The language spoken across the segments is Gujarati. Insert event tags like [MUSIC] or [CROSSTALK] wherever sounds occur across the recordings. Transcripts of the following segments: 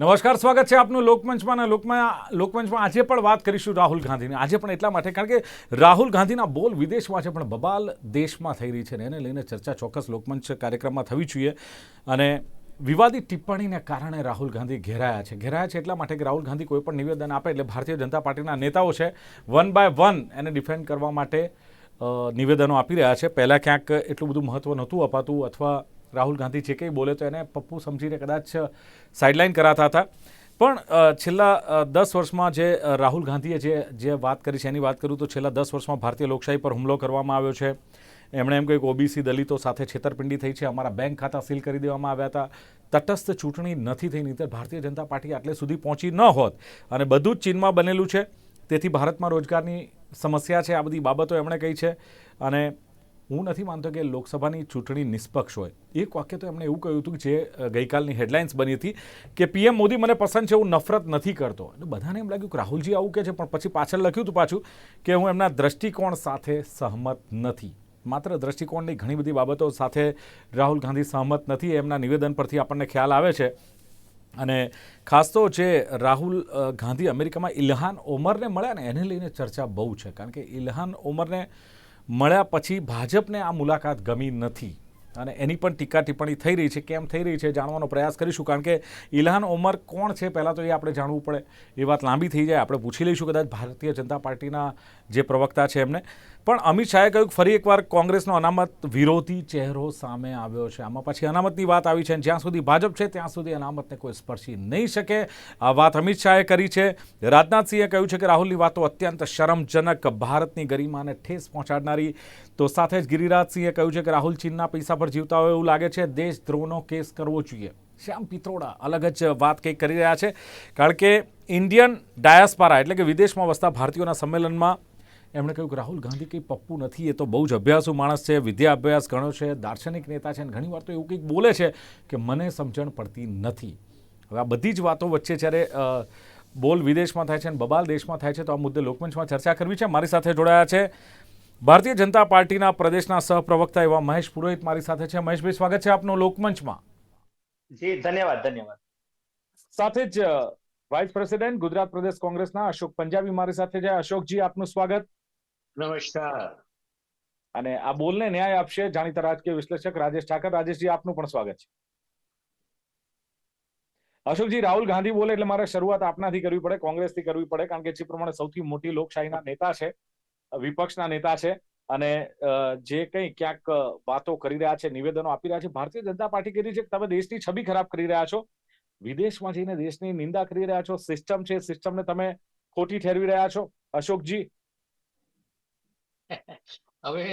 નમસ્કાર, સ્વાગત છે આપનું લોકમંચમાં અને લોકમાં લોકમંચમાં આજે પણ વાત કરીશું રાહુલ ગાંધીની. આજે પણ એટલા માટે, કારણ કે રાહુલ ગાંધીના બોલ વિદેશમાં છે, પણ બબાલ દેશમાં થઈ રહી છે ને એને લઈને ચર્ચા ચોક્કસ લોકમંચ કાર્યક્રમમાં થવી જોઈએ. અને વિવાદિત ટિપ્પણીને કારણે રાહુલ ગાંધી ઘેરાયા છે. ઘેરાયા છે એટલા માટે કે રાહુલ ગાંધી કોઈ પણ નિવેદન આપે એટલે ભારતીય જનતા પાર્ટીના નેતાઓ છે, વન બાય વન એને ડિફેન્ડ કરવા માટે નિવેદનો આપી રહ્યા છે. પહેલાં ક્યાંક એટલું બધું મહત્ત્વ નહોતું અપાતું અથવા રાહુલ ગાંધી જે કંઈ બોલે તો એને પપ્પુ સમજીને કદાચ સાઇડલાઇન કરાતા હતા. પણ છેલ્લા દસ વર્ષમાં જે રાહુલ ગાંધીએ જે જે વાત કરી છે, એની વાત કરું તો છેલ્લા દસ વર્ષમાં ભારતીય લોકશાહી પર હુમલો કરવામાં આવ્યો છે. એમણે એમ કહ્યું કે ઓબીસી દલિતો સાથે છેતરપિંડી થઈ છે, અમારા બેંક ખાતા સીલ કરી દેવામાં આવ્યા હતા. તટસ્થ ચૂંટણી નથી થઈ નહીં ભારતીય જનતા પાર્ટી આટલે સુધી પહોંચી ન હોત. અને બધું જ ચીનમાં બનેલું છે. તેથી ભારતમાં રોજગારની સમસ્યા છે, આ બધી બાબતો એમણે કહી છે. અને હું નથી માનતો કે લોકસભાની ચૂંટણી નિષ્પક્ષ હોય. એક વાક્ય તો એમણે એવું કહ્યું હતું કે જે ગઈકાલની હેડલાઇન્સ બની હતી કે પીએમ મોદી મને પસંદ છે, હું નફરત નથી કરતો. એટલે બધાને એમ લાગ્યું કે રાહુલજી આવું કહે છે, પણ પછી પાછળ લખ્યું હતું પાછું કે હું એમના દ્રષ્ટિકોણ સાથે સહમત નથી. માત્ર દ્રષ્ટિકોણની ઘણી બધી બાબતો સાથે રાહુલ ગાંધી સહમત નથી, એમના નિવેદન પરથી આપણને ખ્યાલ આવે છે. અને ખાસ તો જે રાહુલ ગાંધી અમેરિકામાં ઇલ્હાન ઓમરને મળ્યા ને, એને લઈને ચર્ચા બહુ છે. કારણ કે ઇલ્હાન ઓમરને મળ્યા પછી ભાજપને આ મુલાકાત ગમી નથી. અને એની પણ ટીકા ટિપ્પણી થઈ રહી છે. કેમ થઈ રહી છે જાણવાનો પ્રયાસ કરીશું, કારણ કે ઇલહાન ઓમર કોણ છે પહેલાં તો એ આપણે જાણવું પડે. એ વાત લાંબી થઈ જાય. આપણે પૂછી લઈશું કદાચ ભારતીય જનતા પાર્ટીના જે પ્રવક્તા છે એમને. પણ અમિત શાહે કહ્યું કે ફરી એકવાર કોંગ્રેસનો અનામત વિરોધી ચહેરો સામે આવ્યો છે. આમાં પછી અનામતની વાત આવી છે જ્યાં સુધી ભાજપ છે, ત્યાં સુધી અનામતને કોઈ સ્પર્શી નહીં શકે. આ વાત અમિત શાહે કરી છે. રાજનાથસિંહે કહ્યું છે કે રાહુલની વાતો અત્યંત શરમજનક, ભારતની ગરિમાને ઠેસ પહોંચાડનારી. તો સાથે જ ગિરિરાજસિંહે કહ્યું છે કે રાહુલ ચીનના પૈસા પર જીવતા હોય એવું લાગે છે. દેશદ્રોહનો કેસ કરવો જોઈએ. શ્યામ પિત્રોડા અલગ જ વાત કંઈક કરી રહ્યા છે. કારણ કે ઇન્ડિયન ડાયાસ્પારા એટલે કે વિદેશમાં વસતા ભારતીયોના સંમેલનમાં એમણે કહ્યું કે રાહુલ ગાંધી કંઈ પપ્પુ નથી એ તો બહુ જ અભ્યાસુ માણસ છે વિદ્યા અભ્યાસ ઘણો છે દાર્શનિક નેતા છે અને ઘણીવાર તો એવું કંઈક બોલે છે કે મને સમજણ પડતી નથી. હવે આ બધી જ વાતો વચ્ચે જ્યારે બોલ વિદેશમાં થાય છે અને બબાલ દેશમાં થાય છે તો આ મુદ્દે લોકમંચમાં ચર્ચા કરવી છે. મારી સાથે જોડાયા છે ભારતીય જનતા પાર્ટીના પ્રદેશના સહપ્રવક્તા એવા મહેશ પુરોહિત મારી સાથે છે. મહેશભાઈ સ્વાગત છે આપનું લોકમંચમાં. જી ધન્યવાદ ધન્યવાદ. સાથે જ વાઇસ પ્રેસિડેન્ટ ગુજરાત પ્રદેશ કોંગ્રેસના અશોક પંજાબી મારી સાથે છે. અશોકજી આપનું સ્વાગત. નમસ્કાર. અને આ બોલને ન્યાય આપશે જાણીતા રાજકીય વિશ્લેષક રાજેશ ઠાકર. રાજેશજી, આપનું પણ સ્વાગત છે. અશોકજી, રાહુલ ગાંધી બોલે એટલે મારે શરૂઆત આપનાથી કરવી પડે, કોંગ્રેસથી કરવી પડે, કારણ કે જે પ્રમાણે સૌથી મોટી લોકશાહીના નેતા છે, વિપક્ષના નેતા છે, અને જે કંઈ ક્યાંક વાતો કરી રહ્યા છે, નિવેદનો આપી રહ્યા છે, ભારતીય જનતા પાર્ટી કરી છે કે તમે દેશની છબી ખરાબ કરી રહ્યા છો, વિદેશમાં જઈને દેશની નિંદા કરી રહ્યા છો, સિસ્ટમ છે, સિસ્ટમને તમે ખોટી ઠેરવી રહ્યા છો. અશોકજી [LAUGHS] હવે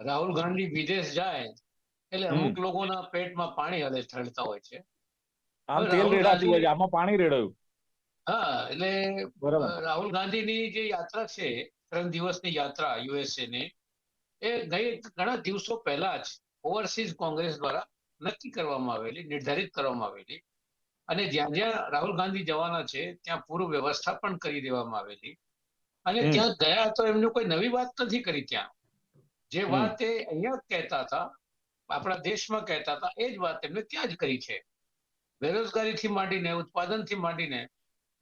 રાહુલ ગાંધી વિદેશ જાય એટલે અમુક લોકોના પેટમાં પાણી હલે ઠરતા હોય છે. આમ તેલ રેડાતું હોય આમાં પાણી રેડાયું. હા એટલે રાહુલ ગાંધીની જે યાત્રા છે ત્રણ દિવસની યાત્રા યુએસએ ને એ ગઈ ઘણા દિવસો પહેલા જ ઓવરસીઝ કોંગ્રેસ દ્વારા નક્કી કરવામાં આવેલી નિર્ધારિત કરવામાં આવેલી. અને જ્યાં જ્યાં રાહુલ ગાંધી જવાના છે ત્યાં પૂર્વ વ્યવસ્થા પણ કરી દેવામાં આવેલી. અને ત્યાં ગયા તો એમને કોઈ નવી વાત નથી કરી ત્યાં. જે વાત એ અહીંયા કહેતા હતા આપણા દેશમાં કહેતા હતા એ જ વાત એમને ત્યાં જ કરી છે. બેરોજગારીથી માંડીને ઉત્પાદનથી માંડીને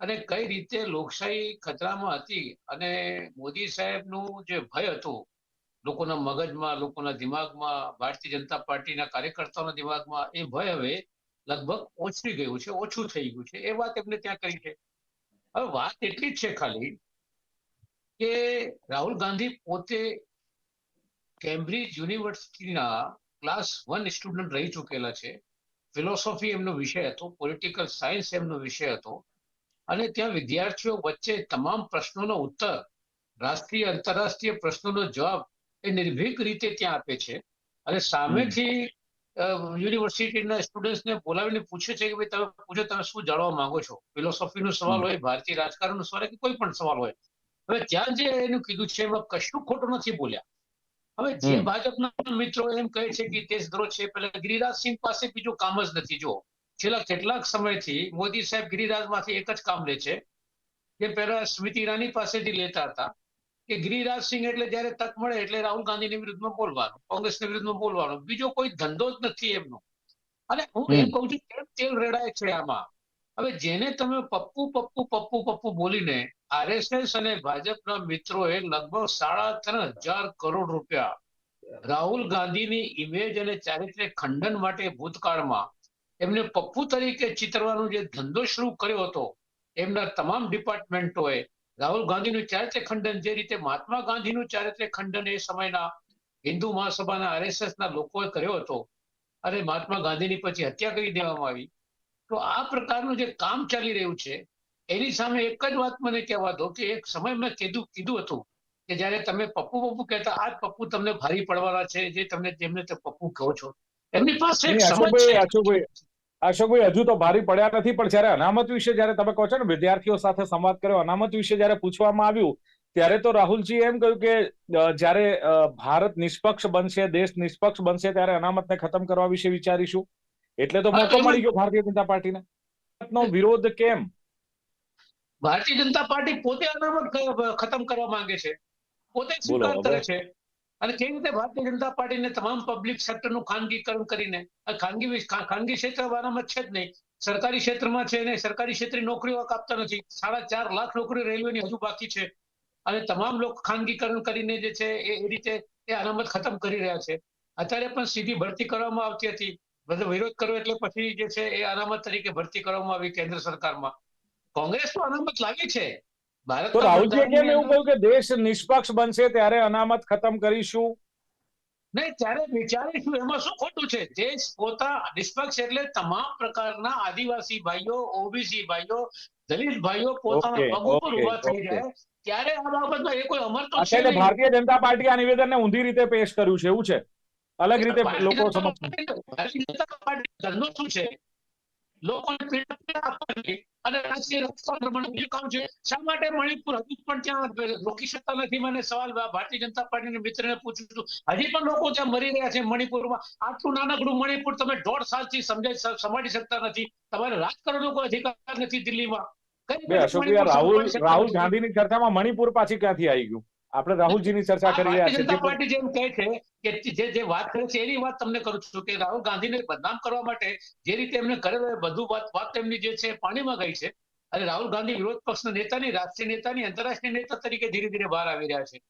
અને કઈ રીતે લોકશાહી ખતરામાં હતી અને મોદી સાહેબનું જે ભય હતું લોકોના મગજમાં લોકોના દિમાગમાં ભારતીય જનતા પાર્ટીના કાર્યકર્તાઓના દિમાગમાં એ ભય હવે લગભગ ઓછી ગયું છે ઓછું થઈ ગયું છે. એ વાત એમને ત્યાં કરી છે. હવે વાત એટલી જ છે ખાલી કે રાહુલ ગાંધી પોતે કેમ્બ્રિજ યુનિવર્સિટીના ક્લાસ વન સ્ટુડન્ટ રહી ચૂકેલા છે. ફિલોસોફી એમનો વિષય હતો પોલિટિકલ સાયન્સ એમનો વિષય હતો અને ત્યાં વિદ્યાર્થીઓ વચ્ચે તમામ પ્રશ્નોનો ઉત્તર રાષ્ટ્રીય આંતરરાષ્ટ્રીય પ્રશ્નોનો જવાબ એ નિર્ભીક રીતે ત્યાં આપે છે. અને સામેથી યુનિવર્સિટીના સ્ટુડન્ટ્સને બોલાવીને પૂછે છે કે ભાઈ તમે પૂછો તમે શું જાણવા માંગો છો? ફિલોસોફીનો સવાલ હોય ભારતીય રાજકારણનો સવાલ હોય કે કોઈ પણ સવાલ હોય હવે ત્યાં જે એનું કીધું છે એમાં કશું ખોટું નથી બોલ્યા. હવે જે ભાજપના મિત્રો એમ કહે છે કે દેશદ્રોહ છે પેલા ગિરિરાજસિંહ પાસે બીજું કામ જ નથી. જો છેલ્લા કેટલાક સમયથી મોદી સાહેબ ગિરિરાજમાંથી એક જ કામ લે છે કે પહેલા સ્મૃતિ ઈરાની પાસેથી લેતા હતા. કે ગિરિરાજ સિંહ એટલે જ્યારે તક મળે એટલે રાહુલ ગાંધીની વિરુદ્ધમાં બોલવાનું કોંગ્રેસની વિરુદ્ધમાં બોલવાનું. બીજો કોઈ ધંધો જ નથી એમનો. અને હું એમ. કહું છું કેમ તેલ રેડાય છે આમાં? હવે જેને તમે પપ્પુ પપ્પુ પપ્પુ પપ્પુ બોલીને આરએસએસ અને ભાજપના મિત્રોએ લગભગ સાડા ત્રણ હજાર કરોડ રૂપિયા રાહુલ ગાંધીની ઇમેજ અને ચારિત્ર્ય ખંડન માટે ભૂતકાળમાં એમને પપ્પુ તરીકે ચિતરવાનો જે ધંધો શરૂ કર્યો હતો, એમના તમામ ડિપાર્ટમેન્ટોએ રાહુલ ગાંધીનું ચારિત્ર્ય ખંડન, જે રીતે મહાત્મા ગાંધીનું ચારિત્ર્ય ખંડન એ સમયના હિન્દુ મહાસભાના આરએસએસ ના લોકોએ કર્યો હતો, અને મહાત્મા ગાંધીની પછી હત્યા કરી દેવામાં આવી. તો આ પ્રકારનું જે કામ ચાલી રહ્યું છે એની સામે એક જ વાત મને કહેવા દો કે એક સમય મેં કીધું કીધું હતું કે જ્યારે તમે પપ્પુ પપ્પુ કહેતા આ જ પપ્પુ તમને ભારી પડવાના છે જે તમને જેમને તે પપ્પુ કહો છો. એમની પાસે અશોકભાઈ હજુ તો ભારી પડ્યા નથી પણ જયારે અનામત વિશે જયારે તમે કહો છો ને વિદ્યાર્થીઓ સાથે સંવાદ કર્યો અનામત વિશે જયારે પૂછવામાં આવ્યું ત્યારે તો રાહુલજી એમ કહ્યું કે જ્યારે ભારત નિષ્પક્ષ બનશે દેશ નિષ્પક્ષ બનશે ત્યારે અનામતને ખતમ કરવા વિશે વિચારીશું. એટલે તો મોકો મળી ગયો ભારતીય જનતા પાર્ટીને. નો વિરોધ કેમ? ભારતીય જનતા પાર્ટી પોતે અનામત ખતમ કરવા માંગે છે. પોતે સ્વીકાર કરે છે. અને કેવી રીતે ભારતીય જનતા પાર્ટીને તમામ પબ્લિક સેક્ટરનું ખાનગીકરણ કરીને ખાનગી ખાનગી ક્ષેત્ર અનામત છે જ નહીં. સરકારી ક્ષેત્રમાં છે ને સરકારી ક્ષેત્રે નોકરીઓ કાપતા નથી. સાડા ચાર લાખ નોકરીઓ રેલવેની હજુ બાકી છે. અને તમામ લોકો ખાનગીકરણ કરીને જે છે એ એ રીતે એ અનામત ખતમ કરી રહ્યા છે. અત્યારે પણ સીધી ભરતી કરવામાં આવતી હતી. બધો વિરોધ કર્યો એટલે પછી જે છે એ અનામત તરીકે ભરતી કરવામાં આવી કેન્દ્ર સરકારમાં. કોંગ્રેસ તો અનામત લાવી છે. ભારત તો રાહુલજીએ કેમ એવું કહ્યું કે દેશ નિષ્પક્ષ બનશે ત્યારે અનામત ખતમ કરીશું. નહીં ત્યારે વિચારીશું એમાં શું ખોટું છે? દેશ પોતા નિષ્પક્ષ એટલે તમામ પ્રકારના આદિવાસી ભાઈઓ ઓબીસી ભાઈઓ દલિત ભાઈઓ પોતાના પગ ઉપર ઊભા થઈ જાય. ત્યારે આ બાબતમાં એ કોઈ અમર તો છે ભારતીય જનતા પાર્ટી આ નિવેદનને ઊંધી રીતે પેશ કર્યું છે એવું છે? અલગ રીતે લોકો ભારતીય ધંધો શું છે? લોકોને પીડા પીડા આપવાની અને રાજકીય રાજકારણ બીજું છે. શા માટે મણિપુર હજુ પણ ત્યાં રોકી શકતા નથી? મને સવાલ ભારતીય જનતા પાર્ટીના મિત્રને પૂછું છું. હજી પણ લોકો ત્યાં મરી રહ્યા છે મણિપુરમાં. આટલું નાનકડું મણિપુર તમે દોઢ સાલથી સમજાઈ સમાડી શકતા નથી. તમારે રાજકારણનો કોઈ અધિકાર નથી દિલ્હીમાં. રાહુલ રાહુલ? ગાંધીની ચર્ચામાં મણિપુર પાછી ક્યાંથી આવી ગયું? આપણે રાહુલજીની ચર્ચા કરી રહ્યા છીએ. જનતા પાર્ટી જેમ કહે છે કે જે જે વાત કરે છે એની વાત તમને કરું છું કે રાહુલ ગાંધીને બદનામ કરવા માટે જે રીતે એમને કરેલો એ બધું વાત વાત તેમની જે છે પાણીમાં ગઈ છે. અને રાહુલ ગાંધી વિરોધ પક્ષના નેતાની રાષ્ટ્રીય નેતાની આંતરરાષ્ટ્રીય નેતા તરીકે ધીરે ધીરે બહાર આવી રહ્યા છે.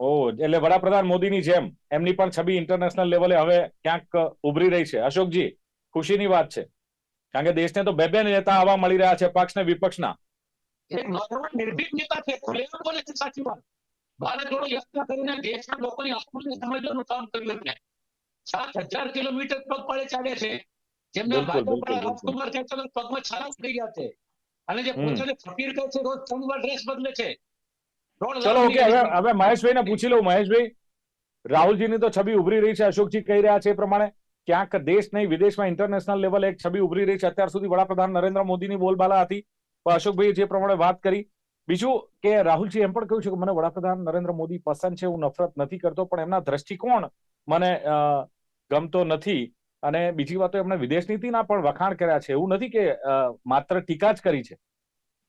ઓ એટલે વડાપ્રધાન મોદીની જેમ એમની પણ છબી ઇન્ટરનેશનલ લેવલે હવે ક્યાંક ઉભરી રહી છે. અશોકજી ખુશીની વાત છે. કારણ કે દેશને તો બે બે નેતા આવા મળી રહ્યા છે પક્ષ ને વિપક્ષના નિર્ભીક નેતા છે સાચી વાત. ભારત જોડો યાત્રા કરીને દેશના લોકોની આંખોને સમજવાનું કામ કર્યું એમને. સાત હજાર કિલોમીટર પગપાળે ચાલે છે. જેમને. રાજકુમાર હતા, પગમાં છાલા થઈ ગયા છે. અને જે. પોતાને ફકીર કહે છે રોજ ત્રણ વાર ડ્રેસ બદલે છે. ચલો ઓકે હવે હવે મહેશભાઈ ને પૂછી લઉં. મહેશભાઈ રાહુલજીની તો છબી ઉભરી રહી છે અશોકજી કહી રહ્યા છે એ પ્રમાણે. ક્યાંક દેશ નહીં વિદેશમાં ઇન્ટરનેશનલ લેવલ એક છબી ઉભરી રહી છે. અત્યાર સુધી વડાપ્રધાન નરેન્દ્ર મોદીની બોલબાલા હતી. પણ અશોકભાઈ જે પ્રમાણે વાત કરી બીજું કે રાહુલજી એમ પણ કહ્યું છે કે મને વડાપ્રધાન નરેન્દ્ર મોદી પસંદ છે, હું નફરત નથી કરતો, પણ એમના દ્રષ્ટિકોણ મને ગમતો નથી. અને બીજી વાતો, એમણે વિદેશ નીતિના પણ વખાણ કર્યા છે. એવું નથી કે માત્ર ટીકા જ કરી છે.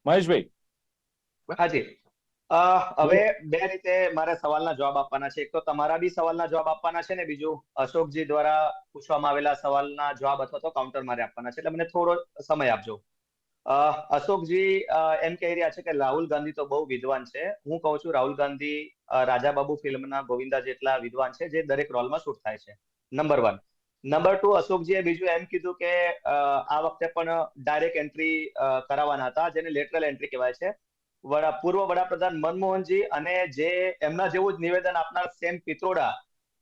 મહેશભાઈ. હાજી. હવે બે રીતે મારે સવાલના જવાબ આપવાના છે. એક તો તમારા બી સવાલના જવાબ આપવાના છે ને બીજું અશોકજી દ્વારા પૂછવામાં આવેલા સવાલના જવાબ અથવા તો કાઉન્ટર મારે આપવાના છે. એટલે મને થોડો સમય આપજો. અશોકજી એમ કહી રહ્યા છે કે રાહુલ ગાંધી તો બહુ વિદ્વાન છે. હું કહું છું રાહુલ ગાંધી રાજા બાબુ ફિલ્મના ગોવિંદા જેટલા વિદ્વાન છે જે દરેક રોલમાં શૂટ થાય છે. નંબર વન નંબર ટુ અશોકજીએ બીજું એમ કીધું કે આ વખતે પણ ડાયરેક્ટ એન્ટ્રી કરાવવાના હતા, જેને લેટરલ એન્ટ્રી કહેવાય છે. પૂર્વ વડાપ્રધાન મનમોહનજી અને જે એમના જેવું જ નિવેદન આપનાર સેમ પિત્રોડા,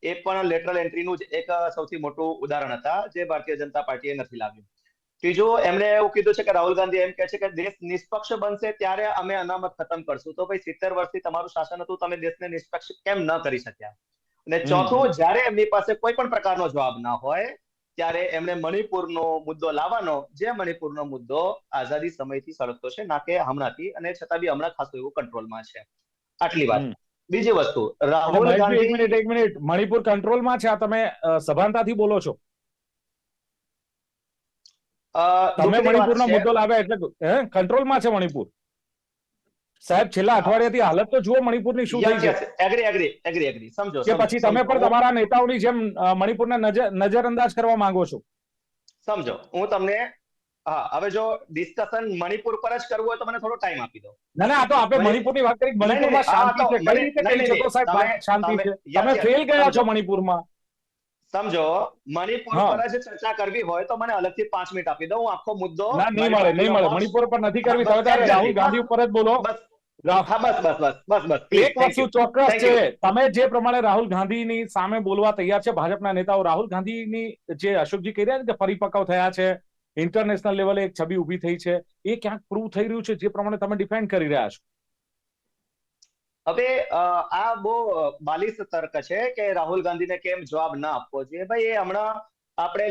એ પણ લેટરલ એન્ટ્રીનું જ એક સૌથી મોટું ઉદાહરણ હતા, જે ભારતીય જનતા પાર્ટીએ નથી લાવ્યું. ત્રીજું એમણે એવું કીધું છે કે રાહુલ ગાંધી એમ કહે છે કે દેશ નિષ્પક્ષ બનશે ત્યારે અમે અનામત ખતમ કરશું. તો ભાઈ સિત્તેર વર્ષથી તમારું શાસન હતું તમે દેશને નિષ્પક્ષ કેમ ન કરી શક્યા? અને ચોથું જ્યારે એમની પાસે કોઈ પણ પ્રકારનો જવાબ ના હોય ત્યારે એમણે મણિપુરનો મુદ્દો લાવવાનો. જે મણિપુરનો મુદ્દો આઝાદી સમયથી સળગતો છે ના કે હમણાંથી અને છતાં બી હમણાં ખાસું એવું કંટ્રોલમાં છે. આટલી વાત. બીજી વસ્તુ રાહુલ ગાંધી એક મિનિટ એક મિનિટ. મણિપુર કંટ્રોલમાં છે આ તમે સભાનતાથી બોલો છો. તમે મણિપુરનો મુદ્દો લાવ્યા એટલે હે? કંટ્રોલમાં છે મણિપુર. સાહેબ છેલ્લા અઠવાડિયાથી હાલત તો જુઓ મણિપુરની શું થઈ છે. Agree agree agree agree. સમજો કે પછી તમે પણ તમારા નેતાઓની જેમ મણિપુરને નજરઅંદાજ કરવા માંગો છો. સમજો. હું તમને હા હવે જો ડિસ્કશન મણિપુર પર જ કરવું હોય તો મને થોડો ટાઈમ આપી દો. ના ના આ તો આપણે મણિ- મણિપુરની વાત કરી મણિપુરમાં શાંતિ છે કઈ રીતે કહી શકો સાહેબ શાંતિ છે. તમે ફેલ ગયા છો. મણિપુરમાં. સમજો મણિપુર પર જ ચર્ચા કરવી હોય તો મને અલગથી પાંચ મિનિટ આપી દો હું આખો મુદ્દો ના નહીં મળે નહીં મળે. મણિપુર પર નથી કરવી તારે રાહુલ ગાંધી ઉપર જ બોલો. બસ બસ બસ બસ બસ બસ. એક વસ્તુ ચોક્કસ છે. તમે જે પ્રમાણે રાહુલ ગાંધીની સામે બોલવા તૈયાર છે ભાજપના નેતાઓ રાહુલ ગાંધીની જે અશોકજી કહી રહ્યા છે કે પરિપક્વ થયા છે ઇન્ટરનેશનલ લેવલે એક છબી ઊભી થઈ છે એ ક્યાંક પ્રૂવ થઈ રહ્યું છે જે પ્રમાણે તમે ડિફેન્ડ કરી રહ્યા છો. હવે આ બહુ બાલિશ તર્ક છે કે રાહુલ ગાંધીને કેમ જવાબ ના આપવો જોઈએ. ભાઈ એ હમણાં આપણે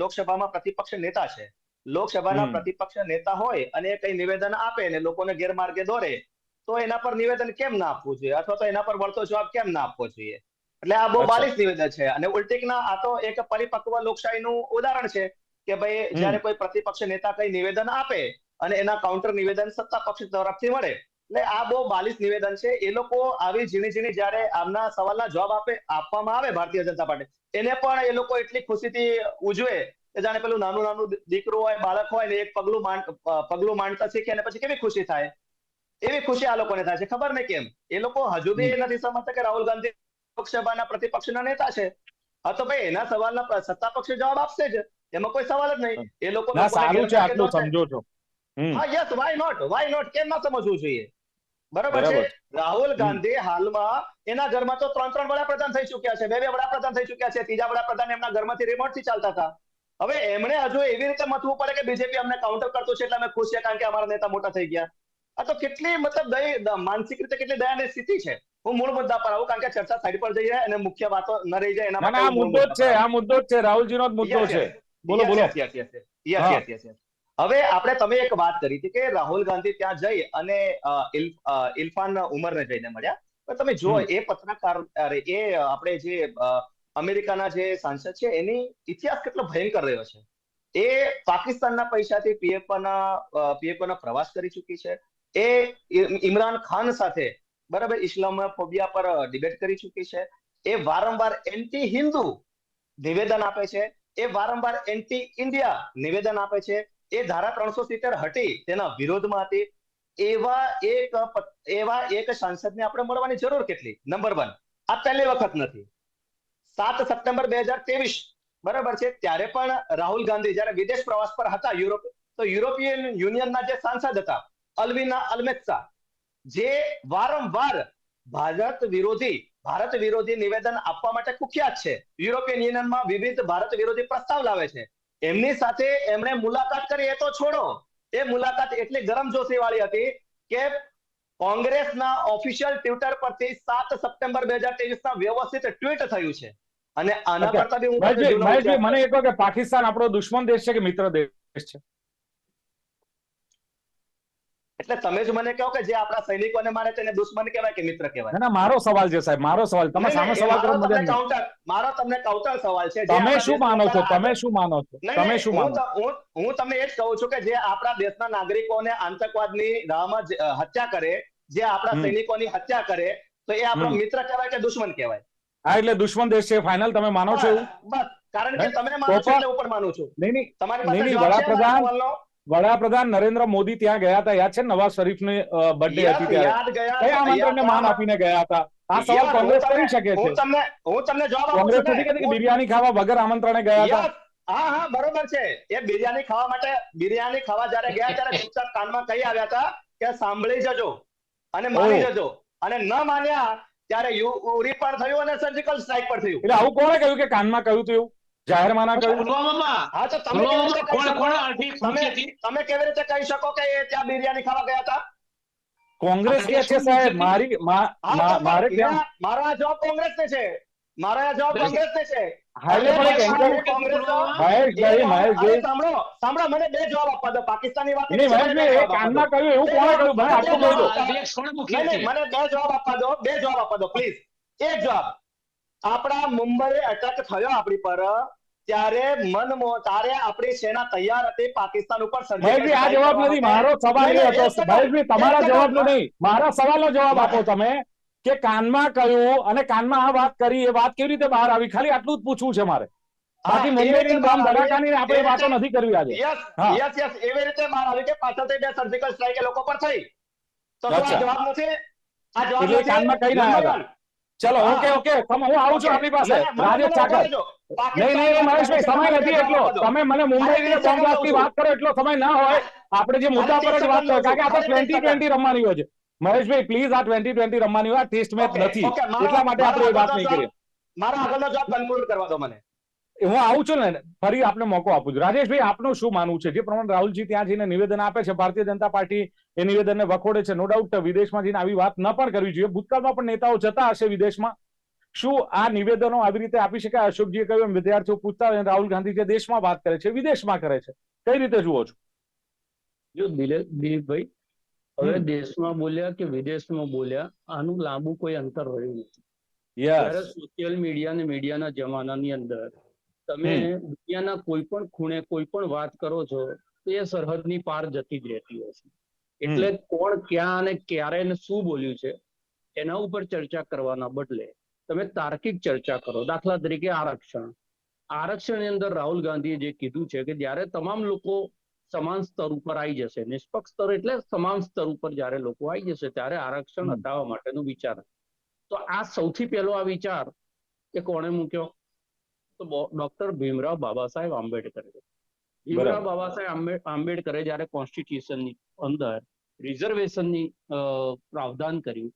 લોકસભામાં પ્રતિપક્ષ નેતા છે. લોકસભાના પ્રતિપક્ષ નેતા હોય અને એ કઈ નિવેદન આપે ને લોકોને ગેરમાર્ગે દોરે તો એના પર નિવેદન કેમ ના આપવું જોઈએ? અથવા તો એના પર વળતો જવાબ કેમ ના આપવો જોઈએ? એટલે આ બહુ. બાલિશ નિવેદન છે. અને ઉલટીકના આ તો એક પરિપક્વ લોકશાહીનું ઉદાહરણ છે કે ભાઈ જ્યારે કોઈ પ્રતિપક્ષ નેતા કઈ નિવેદન આપે અને એના કાઉન્ટર નિવેદન સત્તા પક્ષ તરફથી મળે એટલે આ બહુ બાલિશ નિવેદન છે. એ લોકો આવી ઝીણી ઝીણી જ્યારે આમના સવાલના જવાબ આપે આપવામાં આવે ભારતીય જનતા પાર્ટી એને પણ એ લોકો એટલી ખુશીથી ઉજવે કે જાણે પેલું નાનું નાનું દીકરો હોય બાળક હોય ને એક પગલું પગલું માંડતા શીખે અને પછી કેવી ખુશી થાય? એવી ખુશી આ લોકોને થાય છે. ખબર નહીં કેમ? એ લોકો હજુ બી એ નથી સમજતા કે રાહુલ ગાંધી લોકસભાના પ્રતિપક્ષના નેતા છે. હા તો ભાઈ એના સવાલના સત્તા પક્ષે જવાબ આપશે જ. એમાં કોઈ સવાલ જ નહીં. એ લોકો સારું છે આટલું સમજો છો. હા yes why not why not કેમ ના સમજવું જોઈએ? બરાબર છે? રાહુલ ગાંધી હાલમાં એના ઘરમાં તો ત્રણ ત્રણ વડાપ્રધાન થઈ ચુક્યા છે બે બે વડાપ્રધાન થઈ ચુક્યા છે ત્રીજા વડાપ્રધાન એમના ઘરમાંથી રિમોટથી ચાલતા હતા. હવે એમણે હજુ એવી રીતે મથવું પડે કે બીજેપી અમને કાઉન્ટર કરતું છે એટલે અમે ખુશ છે કારણ કે અમારા નેતા મોટા થઈ ગયા. આ તો કેટલી મતલબ દય માનસિક રીતે કેટલી દયાની સ્થિતિ છે? હું મૂળ મુદ્દા પર આવું કારણ કે ચર્ચા સાઈડ પર જઈ જાય અને મુખ્ય વાતો ન રહી જાય એના માટે આ મુદ્દો જ છે આ મુદ્દો જ છે રાહુલજીનો જ મુદ્દો છે. બોલો બોલો. Yes yes yes yes Yes, હવે આપણે તમે એક વાત કરી હતી કે રાહુલ ગાંધી ત્યાં જઈ અને ઇરફાન ઉમરને જઈને મળ્યા. પણ તમે જો એ પત્રકાર અરે એ આપણે જે અમેરિકાના જે સાંસદ છે એની ઇતિહાસ કેટલો ભયંકર રહ્યો છે. એ પાકિસ્તાનના પૈસાથી પીએફના પીએફના પીએફ પ્રવાસ કરી ચૂકી છે. એ ઇમરાન ખાન સાથે બરાબર ઇસ્લામોફોબિયા પર ડિબેટ કરી ચૂકી છે. એ વારંવાર એન્ટી હિન્દુ નિવેદન આપે છે. એ વારંવાર એન્ટી ઇન્ડિયા નિવેદન આપે છે. એ ધારા ત્રણસો સિત્તેર હટી તેના વિરોધમાં હતી. એવા એક એવા એક સાંસદને આપણે મળવાની જરૂર કેટલી? નંબર વન આ પહેલી વખત નથી. સાત સપ્ટેમ્બર બે હજાર ત્રેવીસ. બરાબર છે? ત્યારે પણ રાહુલ ગાંધી જયારે વિદેશ પ્રવાસ પર હતા યુરોપ, તો યુરોપિયન યુનિયનના જે સાંસદ હતા, અલ્વિના અલમેત્સા, જે વારંવાર ભારત વિરોધી ભારત વિરોધી નિવેદન આપવા માટે કુખ્યાત છે. યુરોપિયન યુનિયનમાં વિવિધ ભારત વિરોધી પ્રસ્તાવ લાવે છે. એમની સાથે એમણે મુલાકાત કરી એ તો છોડો. એ મુલાકાત એટલી ગરમજોશી વાળી હતી કે કોંગ્રેસના ઓફિશિયલ ટ્વિટર પરથી સાત સપ્ટેમ્બર બે હજાર ના વ્યવસ્થિત ટ્વીટ થયું છે. અને આના કરતા બી મને એ કહો કે પાકિસ્તાન આપણો દુશ્મન દેશ છે કે મિત્ર દેશ છે? એટલે તમે જ મને કહો કે જે આપણા સૈનિકોને મારે તેને દુશ્મન કહેવાય કે મિત્ર કહેવાય? ના મારો સવાલ છે સાહેબ મારો સવાલ. તમે સામે સવાલ કરો counter- મારો તમને counter સવાલ છે. તમે શું માનો છો? તમે શું માનો છો? તમે શું માનો હું- હું તમને એ જ કહું છું કે જે આપણા દેશના નાગરિકોને આતંકવાદની રાહમાં હત્યા કરે જે આપણા. સૈનિકોની હત્યા કરે તો એ આપણો મિત્ર કહેવાય કે દુશ્મન કહેવાય? હા એટલે દુશ્મન દેશ છે ફાઇનલ તમે માનો છો બસ, કારણ કે તમે માનો છો એટલે પણ માનું છું. નહીં નહીં. તમારી પાસે વડાપ્રધાન? વડાપ્રધાન નરેન્દ્ર મોદી ત્યાં ગયા હતા. યાદ છે નવાઝ શરીફ શરીફની બર્થડે હતી ત્યારે? ગયા કયા આમંત્રણને માન આપીને ગયા હતા? આ સવાલ કોંગ્રેસ કરી શકે છે? હું તમને હું તમને જવાબ આપું કોંગ્રેસ છું કે બિરયાની ખાવા વગર આમંત્રણે ગયા હતા? હા હા બરોબર છે. એ બિરયાની ખાવા માટે બિરયાની ખાવા જયારે ગયા ત્યારે ચૂપચાપ કાનમાં કહી આવ્યા હતા કે સાંભળી જજો અને માની જજો. અને ન માન્યા ત્યારે યુ- ઉરી પણ થયું અને સર્જિકલ સ્ટ્રાઇક પણ થયું. એટલે આવું કોણે કહ્યું કે કાનમાં કહ્યું હતું એવું? જાહેરમાં ના કહ્યું. હા તો તમે કોણ? કોણ તમે કેવી રીતે કહી શકો કે એ ત્યાં બિરયાની ખાવા ગયા હતા? કોંગ્રેસ કે છે સાહેબ? મારી મારે મારો આ જવાબ કોંગ્રેસને છે. મારો આ જવાબ કોંગ્રેસ ને છે મને બે જવાબ આપવા દો પ્લીઝ એક જવાબ. આપણા મુંબઈ એટેક થયો આપણી પર ત્યારે મનમો તારે આપણી સેના તૈયાર હતી પાકિસ્તાન ઉપર surgical આ જવાબ નથી મારો સવાલ એ હતો. એક તમારા જવાબનો નહીં મારા સવાલનો જવાબ આપો તમે કે કાનમાં કહ્યું અને કાનમાં આ વાત કરી એ વાત કેવી રીતે બહાર આવી? ખાલી આટલું જ પૂછવું છે મારે. બાકી મુંબઈની બોમ્બ ધડાકાની આપણે વાતો નથી કરવી આજે. યસ યસ યસ એવી રીતે બહાર આવી કે પાછળથી બે સર્જિકલ સ્ટ્રાઇક એ લોકો પર થઈ. તો આ જવાબ નથી? આ જવાબ કાનમાં કહી રહ્યા one. ચલો ઓકે ઓકે. તમે હું આવું છું. આપની પાસે. ના, ના, રાજેશ ઠાકર. નહીં નહીં મહેશભાઈ સમય નથી એટલો. તમે મને મુંબઈ બોમ્બ સેકન્ડ વાત કરો એટલો સમય ના હોય. આપણે જે મુદ્દા પર જ વાત કરો કારણ કે આપણે ટ્વેન્ટી ટ્વેન્ટી રમવાની હોય છે. મહેશભાઈ પ્લીઝ આ ટ્વેન્ટી ટ્વેન્ટી રમવાની હોય. ટેસ્ટ મેચ નથી. એટલા માટે આપણે એ વાત નહીં કરીએ. મારા આગળનો જવાબ કન્ક્લુડ કરવા દો મને. હું આવું છું ને ફરી આપને મોકો આપું છું. રાજેશભાઈ આપનું શું માનવું છે? જે પ્રમાણે રાહુલજી ત્યાં જઈને નિવેદન આપે છે ભારતીય જનતા પાર્ટી એ નિવેદનને વખોડે છે નો ડાઉટ વિદેશમાં જઈને આવી વાત ન પણ કરવી જોઈએ. ભૂતકાળમાં પણ નેતાઓ જતા હશે વિદેશમાં. શું આ નિવેદનો આવી રીતે આપી શકાય? અશોકજીએ કહ્યું એમ વિદ્યાર્થીઓ પૂછતા હોય રાહુલ ગાંધી જે દેશમાં વાત કરે છે વિદેશમાં કરે છે. કઈ રીતે જુઓ છો? જો દિલીપભાઈ હવે દેશમાં બોલ્યા કે વિદેશમાં બોલ્યા આનું લાંબુ કોઈ અંતર રહ્યું નથી. સોશિયલ મીડિયા અને મીડિયાના જમાનાની અંદર તમે દુનિયાના કોઈ પણ ખૂણે કોઈ પણ વાત કરો છો તો એ સરહદની પાર જતી જ રહેતી હોય છે. એટલે કોણ ક્યાં અને ક્યારે ને શું બોલ્યું છે એના ઉપર ચર્ચા કરવાના બદલે તમે તાર્કિક ચર્ચા કરો. દાખલા તરીકે આરક્ષણ. આરક્ષણની અંદર રાહુલ ગાંધીએ જે કીધું છે કે જ્યારે તમામ લોકો સમાન સ્તર ઉપર આવી જશે નિષ્પક્ષ સ્તર એટલે સમાન સ્તર ઉપર જ્યારે લોકો આવી જશે ત્યારે આરક્ષણ. હટાવવા માટેનો વિચાર. તો આ સૌથી પહેલો આ વિચાર એ કોણે મૂક્યો? તો ડોક્ટર ભીમરાવ બાબા સાહેબ આંબેડકરે ભીમરાવ બાબા સાહેબ આંબેડકરે જ્યારે કોન્સ્ટિટ્યુશનની અંદર રિઝર્વેશનની પ્રાવધાન કર્યું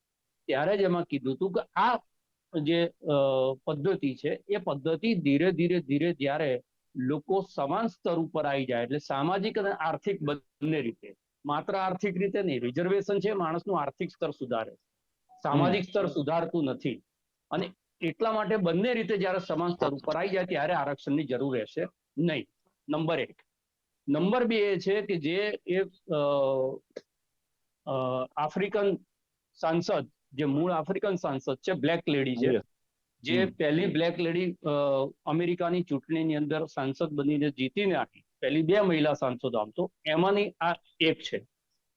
ત્યારે જ એમાં કીધું હતું કે આ જે પદ્ધતિ છે એ પદ્ધતિ ધીરે ધીરે ધીરે જ્યારે લોકો સમાન સ્તર ઉપર આવી જાય એટલે સામાજિક અને આર્થિક બંને રીતે. માત્ર આર્થિક રીતે નહીં રિઝર્વેશન છે માણસનું આર્થિક સ્તર સુધારે સામાજિક સ્તર સુધારતું નથી. અને એટલા માટે બંને રીતે જ્યારે સમાન સ્તર ઉપર આવી જાય ત્યારે આરક્ષણની જરૂર રહેશે નહીં. નંબર એક. નંબર બે એ છે કે જે એ આફ્રિકન સાંસદ જે મૂળ આફ્રિકન સાંસદ છે બ્લેક લેડી છે જે પહેલી બ્લેક લેડી અમેરિકાની ચૂંટણીની અંદર સાંસદ બનીને જીતીને આવી. પહેલી બે મહિલા સાંસદ આમ તો એમાંની આ એક છે.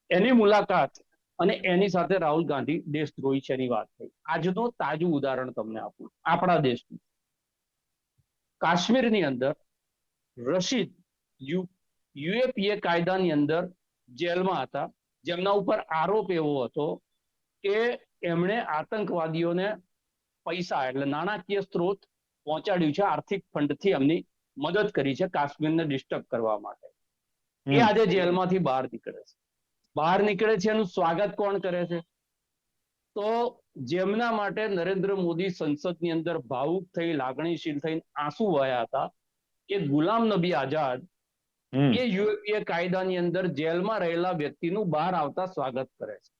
એની મુલાકાત અને એની સાથે રાહુલ ગાંધી દેશદ્રોહી છે એની વાત થઈ. આજનો તાજું ઉદાહરણ તમને આપું. આપણા દેશનું. કાશ્મીરની અંદર રશીદ યુ યુએપીએ કાયદાની અંદર જેલમાં હતા. જેમના ઉપર આરોપ એવો હતો કે એમણે આતંકવાદીઓને પૈસા એટલે નાણાકીય સ્ત્રોત પહોંચાડ્યું છે આર્થિક ફંડથી એમની મદદ કરી છે કાશ્મીરને ડિસ્ટર્બ કરવા માટે. એ આજે જેલમાંથી બહાર નીકળે છે. બહાર નીકળે છે એનું સ્વાગત કોણ કરે છે? તો જેમના માટે નરેન્દ્ર મોદી સંસદની અંદર ભાવુક થઈ લાગણીશીલ થઈને આંસુ વહ્યા હતા કે ગુલામ નબી આઝાદ એ યુએપીએ કાયદાની અંદર જેલમાં રહેલા વ્યક્તિનું બહાર આવતા સ્વાગત કરે છે.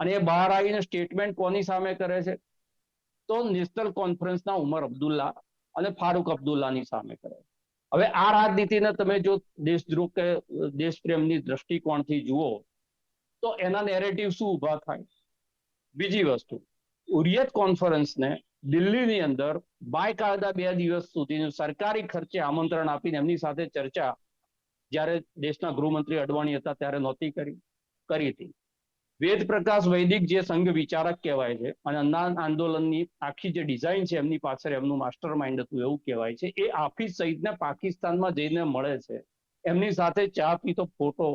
અને એ બહાર આવીને સ્ટેટમેન્ટ કોની સામે કરે છે? તો નેશનલ કોન્ફરન્સના ઉમર અબ્દુલ્લા અને ફારૂક અબ્દુલ્લાની સામે કરે છે. હવે આ રાજનીતિને તમે જો દેશદ્રોહ કે દેશપ્રેમની દ્રષ્ટિકોણથી જુઓ તો એના નેરેટિવ શું ઊભા થાય? બીજી વસ્તુ, ઉરિયત કોન્ફરન્સને દિલ્હીની અંદર બાયકાયદા બે દિવસ સુધીનું સરકારી ખર્ચે આમંત્રણ આપીને એમની સાથે ચર્ચા જ્યારે દેશના ગૃહમંત્રી અડવાણી હતા ત્યારે નહોતી કરી કરી હતી. વેદ પ્રકાશ વૈદિક જે સંઘ વિચારક કહેવાય છે અને અન્નાન આંદોલનની આખી જે ડિઝાઇન છે એમની પાછળ એમનું માસ્ટર માઇન્ડ હતું એવું કહેવાય છે, એ આફિસ સહિતને પાકિસ્તાનમાં જઈને મળે છે. એમની સાથે ચા પીતો ફોટો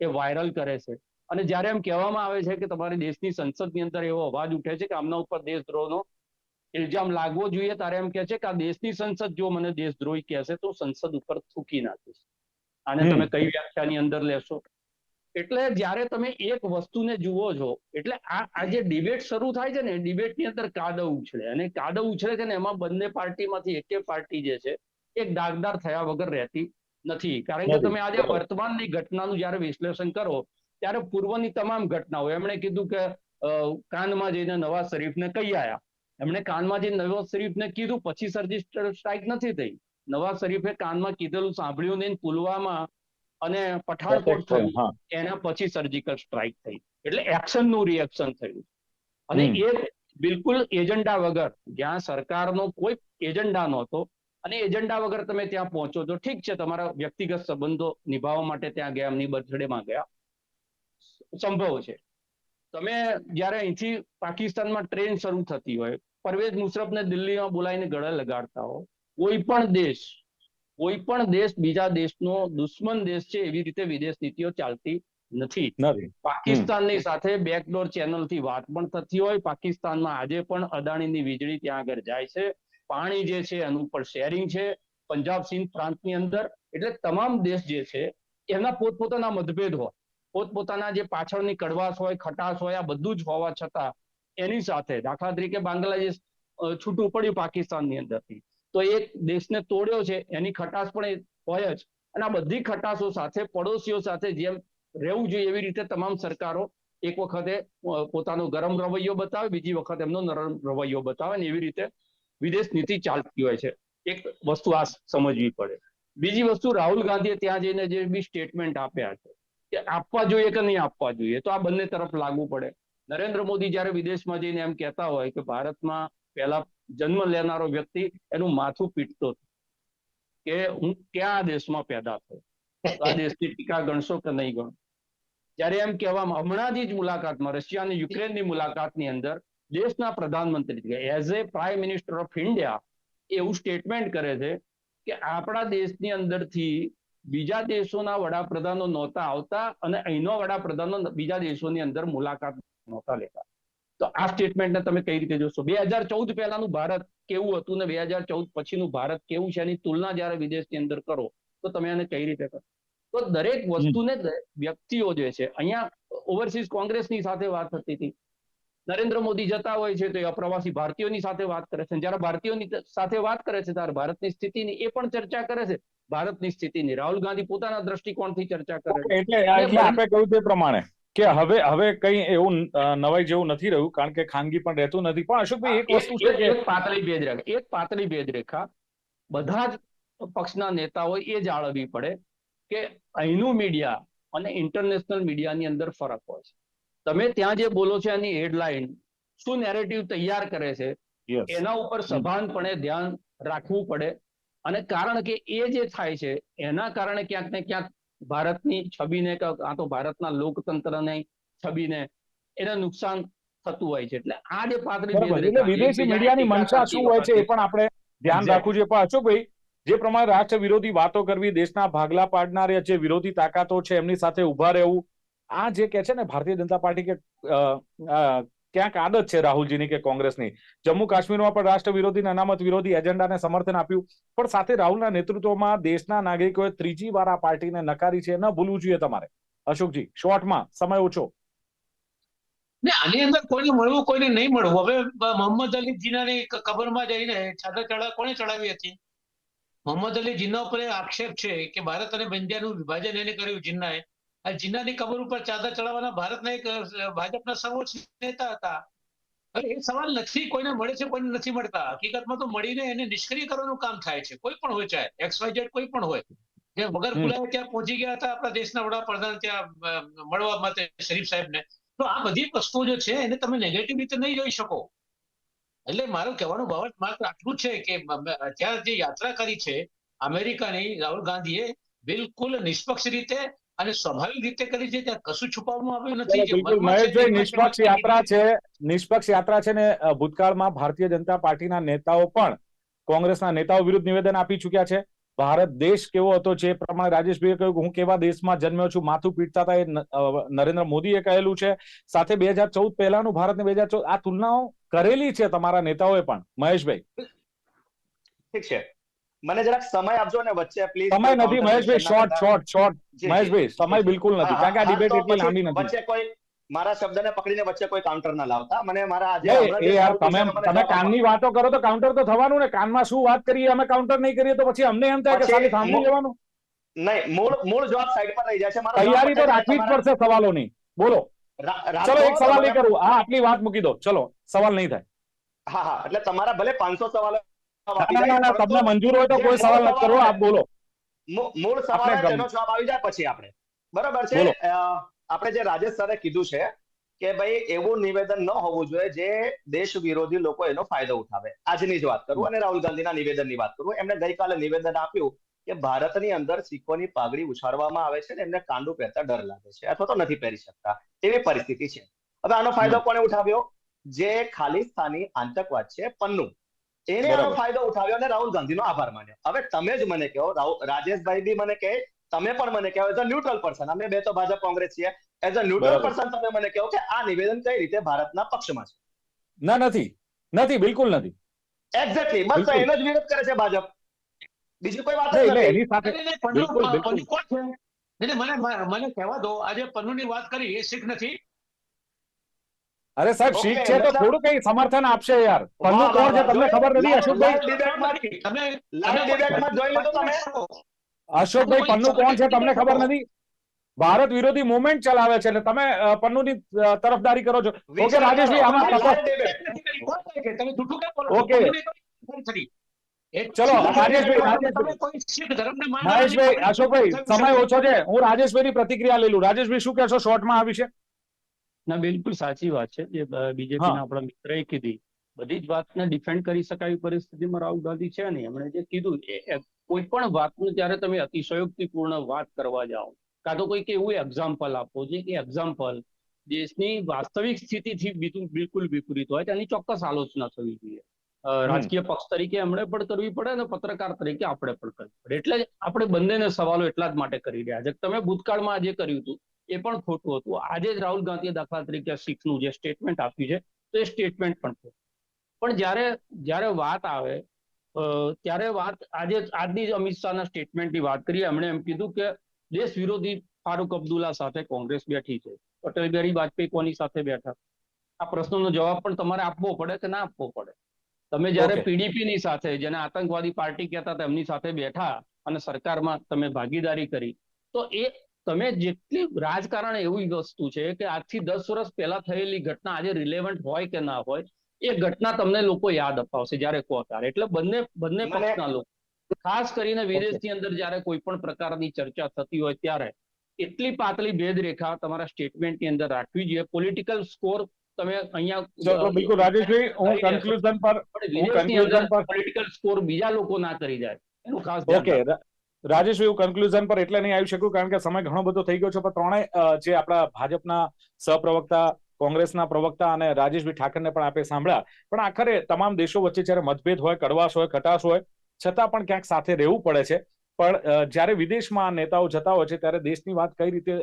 એ વાયરલ કરે છે. અને જ્યારે એમ કહેવામાં આવે છે કે તમારી દેશની સંસદની અંદર એવો અવાજ ઉઠે છે કે આમના ઉપર દેશદ્રોહનો ઇલ્ઝામ લાગવો જોઈએ ત્યારે એમ કહે છે કે આ દેશની સંસદ જો મને દેશદ્રોહી કહેશે તો સંસદ ઉપર થૂકી નાખીશ. આને તમે કઈ વ્યાખ્યાની અંદર લેશો? એટલે જ્યારે તમે એક વસ્તુને જુઓ છો એટલે આ આ જે ડિબેટ શરૂ થાય છે ને ડિબેટની અંદર કાદવ ઉછળે. અને કાદવ ઉછળે છે ને એમાં બંને પાર્ટીમાંથી એકે પાર્ટી જે છે એક દાગદાર થયા વગર રહેતી નથી. કારણ કે તમે આજે વર્તમાનની ઘટનાનું જ્યારે વિશ્લેષણ કરો ત્યારે પૂર્વની તમામ ઘટનાઓ. એમણે કીધું કે કાનમાં જઈને નવાઝ શરીફને કહી આવ્યા એમણે કાનમાં જઈને નવાઝ શરીફને કીધું પછી સર્જિસ્ટર સ્ટ્રાઇક નથી થઈ. નવાઝ શરીફે કાનમાં કીધેલું સાંભળ્યું નહીં પુલવામા અને પઠાણકોટ થયું એના પછી સર્જિકલ સ્ટ્રાઇક થઈ. એટલે એક્શનનું રિએક્શન થયું. અને એ બિલકુલ એજન્ડા વગર જ્યાં સરકારનો કોઈ એજન્ડા નહોતો અને એજન્ડા વગર તમે ત્યાં પહોંચો તો ઠીક છે તમારા વ્યક્તિગત સંબંધો નિભાવવા માટે ત્યાં ગયા એમની બર્થડેમાં ગયા. સંભવ છે. તમે જ્યારે અહીંથી પાકિસ્તાનમાં ટ્રેન શરૂ થતી હોય પરવેઝ મુશરફને દિલ્હીમાં બોલાવીને ગળે લગાડતા હો કોઈ પણ દેશ કોઈ પણ દેશ બીજા દેશનો દુશ્મન દેશ છે એવી રીતે વિદેશ નીતિઓ ચાલતી નથી. પાકિસ્તાનની સાથે બેકડોર ચેનલથી વાત પણ થતી હોય પાકિસ્તાનમાં આજે પણ અદાણીની વીજળી ત્યાં આગળ જાય છે. પાણી જે છે એનું પણ શેરિંગ છે પંજાબ સિંધ પ્રાંતની અંદર. એટલે તમામ દેશ જે છે એના પોતપોતાના મતભેદ હોય. પોતપોતાના જે પાછળની કડવાશ હોય, ખટાશ હોય, આ બધું જ હોવા છતાં એની સાથે, દાખલા તરીકે બાંગ્લાદેશ છૂટું પડ્યું પાકિસ્તાનની અંદરથી. તો એક દેશને તોડ્યો છે, એની ખટાશ પણ હોય જ. અને આ બધી ખટાશો સાથે, પડોશીઓ સાથે જેમ રહેવું જોઈએ એવી રીતે તમામ સરકારો એક વખતે પોતાનો ગરમ રવૈયો બતાવે, બીજી વખત એમનો નરમ રવૈયો બતાવે ને એવી રીતે વિદેશ નીતિ ચાલતી હોય છે. એક વસ્તુ આ સમજવી પડે. બીજી વસ્તુ, રાહુલ ગાંધીએ ત્યાં જઈને જે બી સ્ટેટમેન્ટ આપ્યા છે કે આપવા જોઈએ કે નહીં આપવા જોઈએ? તો આ બંને તરફ લાગુ પડે. નરેન્દ્ર મોદી જ્યારે વિદેશમાં જઈને એમ કહેતા હોય કે ભારતમાં પહેલા જન્મ લેનારો વ્યક્તિ એનું માથું પીટતો કે હું ક્યાં દેશમાં પેદા થયો? આ દેશની ટીકા ગણશો કે નહીં ગણો? જ્યારે એમ કહેવામાં હમણાં જ મુલાકાતમાં રશિયા અને યુક્રેનની મુલાકાતની અંદર દેશના પ્રધાનમંત્રી as a prime minister of India એવું સ્ટેટમેન્ટ કરે છે કે આપણા દેશની અંદરથી બીજા દેશોના વડાપ્રધાનો નહોતા આવતા અને અહીંનો વડાપ્રધાનો બીજા દેશોની અંદર મુલાકાત નહોતા લેતા. તો આ સ્ટેટમેન્ટને તમે કઈ રીતે જોશો? બે હજાર ચૌદ પહેલાનું ભારત કેવું હતું ને બે હજાર ચૌદ પછીનું ભારત કેવું છે એની તુલના જ્યારે વિદેશની અંદર કરો તો તમે એને કઈ રીતે કરો? તો દરેક વસ્તુને વ્યક્તિઓ જે છે અહીંયા ઓવરસીઝ કોંગ્રેસની સાથે વાત થતી હતી. નરેન્દ્ર મોદી જતા હોય છે તો એ અપ્રવાસી ભારતીયોની સાથે વાત કરે છે. જયારે જ્યારે ભારતીયોની સાથે વાત કરે છે ત્યારે ભારતની સ્થિતિની એ પણ ચર્ચા કરે છે. ભારતની સ્થિતિની રાહુલ ગાંધી પોતાના દ્રષ્ટિકોણથી ચર્ચા કરે એટલે એટલે આપણે કહ્યું તે પ્રમાણે કે હવે હવે કઈ એવું નવાઈ જેવું નથી રહ્યું કારણ કે ખાનગી પણ રહેતું નથી. પણ અશોકભાઈ એક વસ્તુ છે કે પાતળી ભેદ રેખા એક પાતળી ભેદ રેખા બધા જ પક્ષના નેતાઓ એ જાળવવી પડે કે અહીંનું મીડિયા અને ઇન્ટરનેશનલ મીડિયાની અંદર ફરક હોય છે. તમે ત્યાં જે બોલો છો એની હેડલાઇન શું નેરેટિવ તૈયાર કરે છે એના ઉપર સભાનપણે ધ્યાન રાખવું પડે. અને કારણ કે એ જે થાય છે એના કારણે ક્યાંક ને ક્યાંક ભારતની છબીને કે કાં તો ભારતના લોકતંત્રને છબીને એને નુકસાન થતું હોય છે. એટલે આ જે રેખા, વિદેશી મીડિયાની મંશા શું હોય છે એ પણ આપણે ધ્યાન રાખવું જોઈએ. પણ અશોકભાઈ જે પ્રમાણે રાષ્ટ્ર વિરોધી વાતો કરવી દેશના ભાગલા પાડનાર જે વિરોધી તાકાતો છે એમની સાથે ઊભા રહેવું આ જે કે છે ને ભારતીય જનતા પાર્ટી કે ક્યાંક આદત છે રાહુલજીની કે કોંગ્રેસની. જમ્મુ કાશ્મીરમાં પણ રાષ્ટ્ર વિરોધી અનામત વિરોધી એજન્ડાને સમર્થન આપ્યું. પણ સાથે રાહુલના નેતૃત્વમાં દેશના નાગરિકોએ ત્રીજી વાર આ પાર્ટીને નકારી છે, ન ભૂલવું જોઈએ તમારે. અશોકજી, શોર્ટમાં સમય ઓછો. ને આની અંદર કોઈને મળવું, કોઈને નહીં મળવું. હવે મોહમ્મદ અલી જીનાની કબરમાં જઈને ચાદર ચડા કોને ચડાવી હતી? મોહમ્મદ અલી જીન્ના ઉપર આક્ષેપ છે કે ભારત અને ઇન્ડિયાનું વિભાજન એને કર્યું, જીન્નાએ. આ જીન્નાની કબર ઉપર ચાદર ચડાવવાના ભારતના એક ભાજપના સર્વોચ્ચ નેતા હતા. હવે એ સવાલ નથી કોઈને મળે છે કોઈને નથી મળતા. હકીકતમાં તો મળીને એને નિષ્ક્રિય કરવાનું કામ થાય છે. કોઈ પણ હોય ચાહે એક્સ વાય ઝેડ કોઈ પણ હોય. જે વગર બોલાવે ત્યાં પહોંચી ગયા હતા આપણા દેશના વડાપ્રધાન ત્યાં મળવા માટે શરીફ સાહેબને. તો આ બધી વસ્તુઓ જે છે એને તમે નેગેટિવ રીતે નહીં જોઈ શકો. એટલે મારું કહેવાનો બાબત માત્ર આટલું છે કે ત્યાં જે યાત્રા કરી છે અમેરિકાની રાહુલ ગાંધીએ બિલકુલ નિષ્પક્ષ રીતે અને સ્વાભાવિક રીતે કરી છે ત્યાં કશું છુપાવવામાં આવ્યું નથી મહેશભાઈ નિષ્પક્ષ યાત્રા છે નિષ્પક્ષ યાત્રા છે ને ભૂતકાળમાં ભારતીય જનતા પાર્ટીના નેતાઓ પણ કોંગ્રેસના નેતાઓ વિરુદ્ધ નિવેદન આપી ચુક્યા છે. ભારત દેશ કેવો હતો જે પ્રમાણે રાજેશભાઈએ કહ્યું કે હું કેવા દેશમાં જન્મ્યો છું માથું પીટતા હતા એ નરેન્દ્ર મોદીએ કહેલું છે. સાથે બે હજાર ચૌદ પહેલાનું ભારત ને બે હજાર ચૌદ આ તુલનાઓ કરેલી છે તમારા નેતાઓએ પણ મહેશભાઈ. ઠીક છે. મને જરાક સમય આપજો ને વચ્ચે પ્લીઝ સમય નથી Maheshbhai short short short Maheshbhai સમય બિલકુલ નથી. કારણ કે આ ડિબેટ એટલી લાંબી નથી. વચ્ચે કોઈ મારા શબ્દને પકડીને વચ્ચે કોઈ કાઉન્ટર ના લાવતા? મને મારા આજે એ યાર તમે તમે કાનની વાતો કરો તો કાઉન્ટર તો થવાનું ને. કાનમાં શું વાત કરીએ અમે કાઉન્ટર નહીં કરીએ તો પછી અમને એમ થાય કે ખાલી સાંભળી લેવાનું. નહીં મૂળ મૂળ જવાબ સાઈડ પર રહી જાય છે મારો તૈયારી તો રાખવી જ પડશે સવાલોની બોલો. ચલો એક સવાલ નહીં કરું. હા આટલી વાત મૂકી દો. ચલો સવાલ નહીં થાય. હા હા એટલે તમારા ભલે પાંચસો સવાલો તમને મંજૂર હોય તો કોઈ સવાલ નથી કરવો આપ બોલો. મૂળ સવાલ તેનો જવાબ આવી જાય પછી આપણે. બરાબર છે? આપણે જે રાજેશ સરે કીધું છે કે ભાઈ એવું નિવેદન ન હોવું જોઈએ જે દેશ વિરોધી લોકો એનો ફાયદો ઉઠાવે. આજની જ વાત કરું અને રાહુલ ગાંધીના નિવેદનની વાત કરું. એમણે ગઈકાલે નિવેદન આપ્યું કે ભારતની અંદર શીખોની પાઘડી ઉછાળવામાં આવે છે ને એમને કાંડું પહેરતા ડર લાગે છે. અથવા તો નથી પહેરી શકતા. એવી પરિસ્થિતિ છે. હવે આનો ફાયદો કોને ઉઠાવ્યો? જે ખાલિસ્તાની આતંકવાદ છે પન્નું. એને આનો ફાયદો ઉઠાવ્યો અને રાહુલ ગાંધીનો આભાર માન્યો. હવે તમે જ મને કહો રાજેશભાઈ બી મને કહે તમે પણ મને કહો એઝ અ ન્યુટ્રલ પર્સન અમે બે તો ભાજપ કોંગ્રેસ છીએ. એઝ અ ન્યુટ્રલ પર્સન તમે મને કહો કે આ નિવેદન કઈ રીતે ભારતના પક્ષમાં છે? ના નથી. નથી બિલકુલ નથી. એક્ઝેક્ટલી બસ તો એનો જ વિરોધ કરે છે ભાજપ. બીજું કોઈ વાત નથી. એની સાથે પન્નુ બિલકુલ, બિલકુલ. મને મને- મને કહેવા દો. આજે પન્નુની વાત કરી એ શીખ નથી. અરે સાહેબ શીખ છે તો થોડું કઈ સમર્થન આપશે યાર. પન્નુ કોણ છે? તમને ખબર નથી અશોકભાઈ? લાઈવ ડિબેટમાં તમે લાઈવ ડિબેટમાં જોઈ લો તો તમે અશોકભાઈ પન્નુ કોણ છે? તમને ખબર નથી? ભારત વિરોધી મુવમેન્ટ ચલાવે છે એટલે તમે પન્નુની તરફદારી કરો છો. ઓકે રાજેશભાઈ આમાં તપાસ ઓકે. ચલો, રાજેશભાઈ, રાજેશભાઈ. અશોકભાઈ સમય ઓછો છે. હું રાજેશભાઈની પ્રતિક્રિયા લઈ લઉં. રાજેશભાઈ શું કહેશો? શોર્ટમાં આ વિશે ના બિલકુલ સાચી વાત છે જે બીજેપી ના આપણા મિત્રએ કીધી. બધી જ વાતને ડિફેન્ડ કરી શકાય એવી પરિસ્થિતિમાં રાહુલ ગાંધી છે નહીં. એમણે જે કીધું એ કોઈ પણ વાતનું જ્યારે તમે અતિશયોક્તિપૂર્ણ વાત કરવા જાઓ કાં તો કોઈક એવું એક્ઝામ્પલ આપો જે કે એક્ઝામ્પલ દેશની વાસ્તવિક સ્થિતિથી બીજું બિલકુલ વિપરીત હોય તેની ચોક્કસ આલોચના થવી જોઈએ. રાજકીય પક્ષ તરીકે એમણે પણ કરવી પડે અને પત્રકાર તરીકે આપણે પણ કરવી પડે. એટલે આપણે બંનેને સવાલો એટલા જ માટે કરી રહ્યા છે. તમે ભૂતકાળમાં જે કર્યું હતું એ પણ ખોટું હતું. આજે જ રાહુલ ગાંધીએ દાખલા તરીકે સિક્સનું જે સ્ટેટમેન્ટ આપ્યું છે તો એ સ્ટેટમેન્ટ પણ ખોટું. પણ જ્યારે જ્યારે વાત આવે ત્યારે વાત આજે આજની અમિત શાહના સ્ટેટમેન્ટની વાત કરીએ એમણે એમ કીધું કે દેશ વિરોધી ફારૂક અબ્દુલ્લા સાથે કોંગ્રેસ બેઠી છે. અટલ બિહારી વાજપેયી કોની સાથે બેઠા? આ પ્રશ્નનો જવાબ પણ તમારે આપવો પડે કે ના આપવો પડે? તમે જ્યારે પીડીપીની પીડીપી ની સાથે જેને આતંકવાદી પાર્ટી કહેતા તેમની સાથે બેઠા અને સરકારમાં તમે ભાગીદારી કરી તો એ તમે જેટલી રાજકારણ એવી વસ્તુ છે કે આજથી દસ વર્ષ પહેલા થયેલી ઘટના આજે રિલેવન્ટ હોય કે ના હોય એ ઘટના તમને લોકો યાદ અપાવશે જ્યારે કહો ત્યારે. એટલે બંને બંને પક્ષના લોકો. ખાસ કરીને વિદેશની અંદર જ્યારે કોઈ પણ પ્રકારની ચર્ચા થતી હોય ત્યારે એટલી પાતળી ભેદરેખા તમારા સ્ટેટમેન્ટની અંદર રાખવી જોઈએ. પોલિટિકલ સ્કોર તમે અહીંયા બિલકુલ રાજેશભાઈ હું કન્ક્લુઝન પર હું વિદેશની પર- પોલિટિકલ સ્કોર બીજા લોકો ના કરી જાય. એનું ખાસ ઓકે રાજેશભાઈ એવું કન્ક્લુઝન પર એટલે નહીં આવી શકું, કારણ કે સમય ઘણો બધો થઈ ગયો છે. પણ ત્રણેય જે આપણા ભાજપના સહપ્રવક્તા, કોંગ્રેસના પ્રવક્તા અને રાજેશભાઈ ઠાકરને પણ આપે સાંભળ્યા. પણ આખરે તમામ દેશો વચ્ચે જ્યારે મતભેદ હોય, કડવાશ હોય, ખટાશ હોય, છતાં પણ ક્યાંક સાથે રહેવું પડે છે. પણ જ્યારે વિદેશમાં નેતાઓ જતા હોય છે, ત્યારે દેશની વાત કઈ રીતે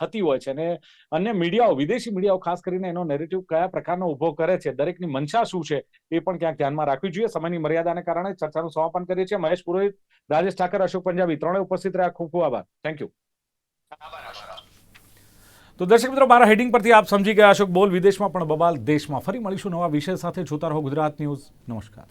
થતી હોય છે અને અન્ય મીડિયાઓ, વિદેશી મીડિયાઓ ખાસ કરીને એનો નેરેટિવ કયા પ્રકારનો ઊભો કરે છે, દરેકની મંશા શું છે, એ પણ ક્યાંક ધ્યાનમાં રાખવી જોઈએ. સમયની મર્યાદાને કારણે ચર્ચાનું સમાપન કરીએ છીએ. મહેશ પુરોહિત, રાજેશ ઠાકર, અશોક પંજાબી ત્રણે ઉપસ્થિત રહ્યા. ખૂબ ખૂબ આભાર. થેન્ક યુ તો દર્શક મિત્રો, મારા હેડિંગ પરથી આપ સમજી ગયા અશોક બોલ. વિદેશમાં પણ બબાલ, દેશમાં ફરી મળીશું નવા વિષય સાથે. જોતા રહો ગુજરાત ન્યૂઝ. નમસ્કાર.